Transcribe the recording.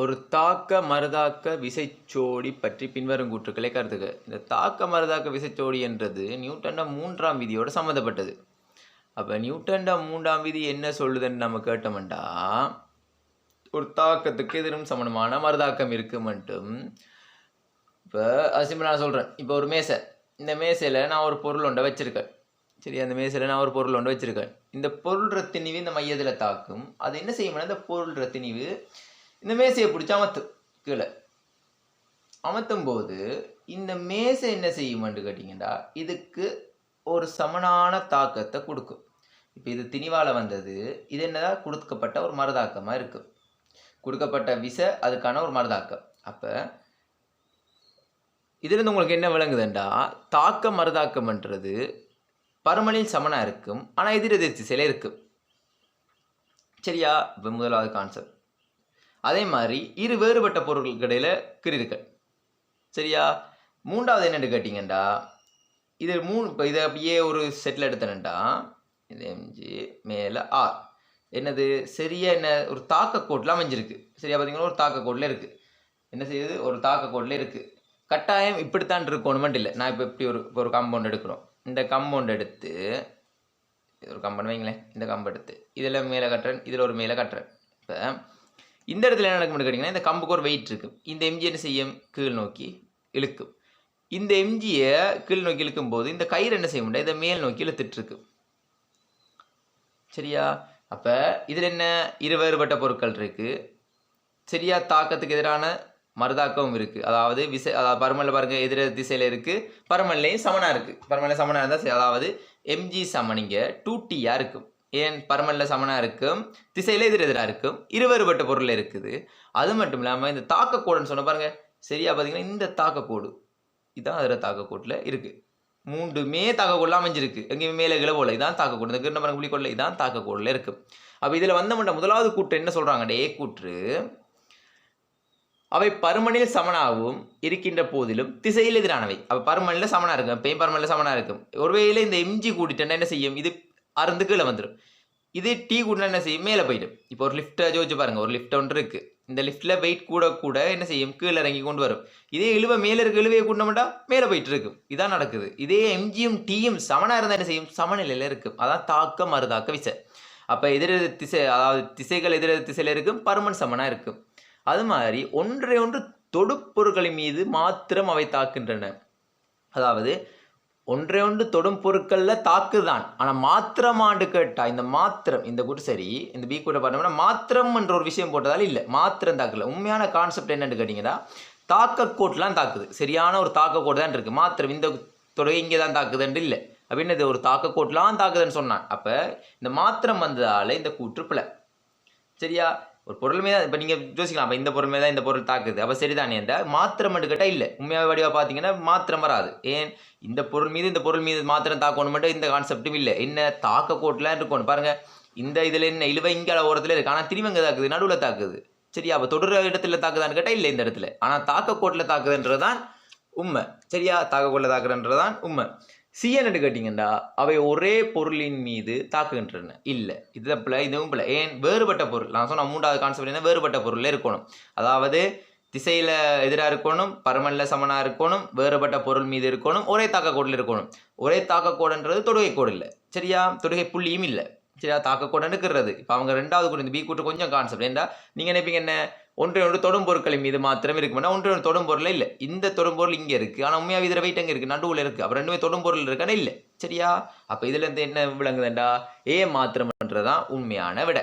ஒரு தாக்க மருதாக்க விசைச்சோடி பற்றி பின்வரும் கூற்றுக்களை கருதுக. இந்த தாக்க மருதாக்க விசைச்சோடி என்றது நியூட்டன்ட மூன்றாம் விதியோடு சம்மந்தப்பட்டது. அப்போ நியூட்டன்ட மூன்றாம் விதி என்ன சொல்லுதுன்னு நம்ம கேட்டோம்டா. ஒரு தாக்கத்துக்கு எதிரும் சமணமான மருதாக்கம் இருக்கு மட்டும். இப்போ அசிம்பிள் நான் சொல்கிறேன் இப்போ ஒரு மேசை. இந்த மேசையில் நான் ஒரு பொருள் ஒன்றை வச்சுருக்கேன். சரி அந்த மேசையில் நான் ஒரு பொருள் ஒன்று வச்சுருக்கேன். இந்த பொருள் ரத்தினிவு இந்த மையத்தில் தாக்கும். அது என்ன செய்யும்னா இந்த பொருள் ரத்தினிவு இந்த மேசையை பிடிச்சி அமர்த்து கீழே. அமர்த்தும் போது இந்த மேசை என்ன செய்யுமென்று கேட்டிங்கன்னா இதுக்கு ஒரு சமனான தாக்கத்தை கொடுக்கும். இப்போ இது திணிவால் வந்தது இது என்னதான் கொடுக்கப்பட்ட ஒரு மருதாக்கமாக இருக்குது கொடுக்கப்பட்ட விசை அதுக்கான ஒரு மருதாக்கம். அப்போ இதிலிருந்து உங்களுக்கு என்ன விளங்குதுண்டா? தாக்க மருதாக்கம்ன்றது பருமனில் சமனாக இருக்கும் ஆனால் எதிரெதிர் திசையில் இருக்கும். சரியா? இப்போ முதலாவது கான்செப்ட் அதே மாதிரி இரு வேறுபட்ட பொருட்களுக்கு இடையில கிரிருக்கள் சரியா? மூன்றாவது என்னென்னு கேட்டிங்கண்டா இது மூணு இப்போ இதை அப்படியே ஒரு செட்டில் எடுத்தனண்டா இது எம்ஜி மேலே ஆர் என்னது? சரியா என்ன? ஒரு தாக்க கோட்டில் அமைஞ்சிருக்கு. சரியா பார்த்தீங்கன்னா ஒரு தாக்க கோட்டில் இருக்குது என்ன செய்யுது? ஒரு தாக்கக்கோட்டில் இருக்குது கட்டாயம் இப்படித்தான் இருக்கணுமெண்ட் இல்லை. நான் இப்போ இப்படி ஒரு இப்போ ஒரு காம்பவுண்ட் எடுக்கிறோம். இந்த காம்பவுண்ட் எடுத்து இது ஒரு கம்பெனி வைங்களேன். இந்த கம்பு எடுத்து இதில் மேலே கட்டுறேன் இதில் ஒரு மேலே கட்டுறேன். இப்போ இந்த இடத்துல என்ன நடக்கும்னு கேட்டிங்கன்னா இந்த கம்புக்கு ஒரு வெயிட் இருக்கும் இந்த எம்ஜி என்ன செய்யும்? கீழ் நோக்கி இழுக்கும். இந்த எம்ஜியை கீழ் நோக்கி இழுக்கும் போது இந்த கயிறு என்ன செய்ய முடியாது இதை மேல் நோக்கி இழுத்துட்ருக்கு சரியா? அப்போ இதில் என்ன? இரு வேறுபட்ட பொருட்கள் இருக்குது சரியா? தாக்கத்துக்கு எதிரான மறுதாக்கமும் இருக்குது அதாவது விசை அதாவது பருமனில் பாருங்கள் எதிர திசையில் இருக்குது பருமன்லையும் சமனாக இருக்குது பருமனில் சமனாக இருந்தால் அதாவது எம்ஜி சமனிங்க டூட்டியாக டூ டியாக இருக்கும். ஏன் பரமல்ல சமனாக இருக்கும் திசையில் எதிர் எதிராக இருக்கும் இருவேறுபட்ட பொருள் இருக்குது. அது மட்டும் இல்லாமல் இந்த தாக்கக்கோடுன்னு சொன்ன பாருங்கள் சரியாக பார்த்தீங்கன்னா இந்த தாக்கக்கோடு. இதுதான் அதில் தாக்கக்கோட்டில் இருக்குது மூன்றுமே தாக்கக்கோடில் அமைஞ்சிருக்கு. எங்கேயுமே மேலே கீழே போல இதான் தாக்கக்கோடு. இந்த கிருஷ்ணபரம் புள்ளிக்கோடில் இதான் தாக்கக்கோடில் இருக்குது அப்போ இதில் வந்த மட்டும் முதலாவது கூற்று என்ன சொல்கிறாங்க டே கூற்று. அவை பருமனில் சமனாகவும் இருக்கின்ற போதிலும் திசையில் எதிரானவை. அப்போ பருமனில் சமனாக இருக்கும் எப்பயும் பருமனில் சமனாக இருக்கும் ஒருவேளை இந்த எம்ஜி கூட்டிட்டேன்னா என்ன செய்யும்? இது அறுந்து கீழே வந்துடும் இது டீ கூட்டினா என்ன செய்யும்? மேலே போயிடும். இப்போ ஒரு லிஃப்ட்டை ஜோதிச்சு பாருங்கள் ஒரு லிஃப்ட் ஒன்று இருக்குது இந்த லிஃப்ட்டில் வெயிட் கூட கூட என்ன செய்யும்? கீழே இறங்கி கொண்டு வரும். இதே இழுவை மேலே இருக்க. இழுவையை கூட்டினோம்டா மேலே போயிட்டு இருக்கும். இதான் நடக்குது. இதே எம்ஜியும் டீயும் சமனாக இருந்தால் என்ன செய்யும்? சமநிலையில் இருக்கும். அதான் தாக்க மறுதாக்க விசை. அப்போ எதிர திசை அதாவது திசைகள் எதிர திசையில் இருக்கும். பருமன் சமனாக இருக்கும். அது மாதிரி ஒன்றை ஒன்று தொடுப்பொருட்களின் மீது மாத்திரம் அவை தாக்குகின்றன. அதாவது ஒன்றை ஒன்று தொடும் பொருட்களில் தாக்குதான். ஆனால் மாத்திரமாண்டு கேட்டா இந்த மாத்திரம் இந்த கூட்டு சரி இந்த பி கூட பார்த்தோம்னா மாத்திரம் என்ற ஒரு விஷயம் போட்டதால் இல்லை மாத்திரம் தாக்கல. உண்மையான கான்செப்ட் என்னென்னு கேட்டிங்கன்னா தாக்கக்கோட்லாம் தாக்குது. சரியான ஒரு தாக்கக்கோடு தான் இருக்குது மாத்திரம் இந்த தொடுகை இங்கே தான் தாக்குதுன்ட்டு இல்லை. அப்படின்னு இது ஒரு தாக்கக்கோட்லாம் தாக்குதுன்னு சொன்னான். அப்போ இந்த மாத்திரம் வந்ததால் இந்த கூற்று பிழை. சரியா? ஒரு பொருள் மீது இப்போ நீங்கள் யோசிக்கலாம் அப்போ இந்த பொருள் மீது தான் இந்த பொருள் தாக்குது. அப்போ சரிதானே இந்த மாத்திரம் மட்டும் இல்லை. உண்மையாக வடிவாக பார்த்தீங்கன்னா மாத்திரம் வராது. ஏன்? இந்த பொருள் மீது இந்த பொருள் மீது மாத்திரம் தாக்கணும் மட்டும் இந்த கான்செப்ட்டும் இல்லை. என்ன தாக்க கோட்டிலாம் இருக்கணும். பாருங்கள் இந்த இதில் என்ன இழுவை இங்கே ஓரத்தில் இருக்குது ஆனால் திரும்ப இங்கே தாக்குது நடுவில் தாக்குது. சரியா? அப்போ தொடர இடத்துல தாக்குதான்னு கேட்டால் இல்லை இந்த இடத்துல. ஆனால் தாக்க கோட்டில் தாக்குதுன்றது தான் உண்மை. சரியா? தாக்க கோட்டில் தாக்குதுன்றது தான் உண்மை. சிஎன்னு கேட்டிங்கன்னா அவை ஒரே பொருளின் மீது தாக்குகின்றன. இல்லை. இது பிள்ளை இதுவும் பிள்ளை ஏன்? வேறுபட்ட பொருள். நான் சொன்ன மூன்றாவது கான்செப்ட் என்ன? வேறுபட்ட பொருளில் இருக்கணும். அதாவது திசையில் எதிராக இருக்கணும் பரமல்ல சமனாக இருக்கணும் வேறுபட்ட பொருள் மீது இருக்கணும் ஒரே தாக்கக்கோடில் இருக்கணும். ஒரே தாக்கக்கோடுன்றது தொடுகை கோடு இல்லை. சரியா? தொடுகை புள்ளியும் இல்லை. சரியா? தாக்கக்கோடுன்னு இருக்கிறது இப்போ அவங்க ரெண்டாவது கூட இந்த பி கூட்டு கொஞ்சம் கான்செப்ட் ஏன்டா நீங்கள் நினைப்பீங்க என்ன? ஒன்றை ஒன்று தொடும் பொருட்களின் மீது மாத்திரம் இருக்கும்னா ஒன்றை ஒன்று தொடும் பொருள் இல்லை. இந்த தொடும் பொருள் இங்கே இருக்குது ஆனால் உண்மையாக இதில் வெயிட் அங்கே இருக்குது நடுவில் இருக்குது அப்புறம் ரெண்டுமே தொடும் பொருள் இருக்கானே இல்லை. சரியா? அப்போ இதுலேருந்து என்ன விளங்குதுண்டா? ஏ மாத்திரம்ன்றதான் உண்மையான விட.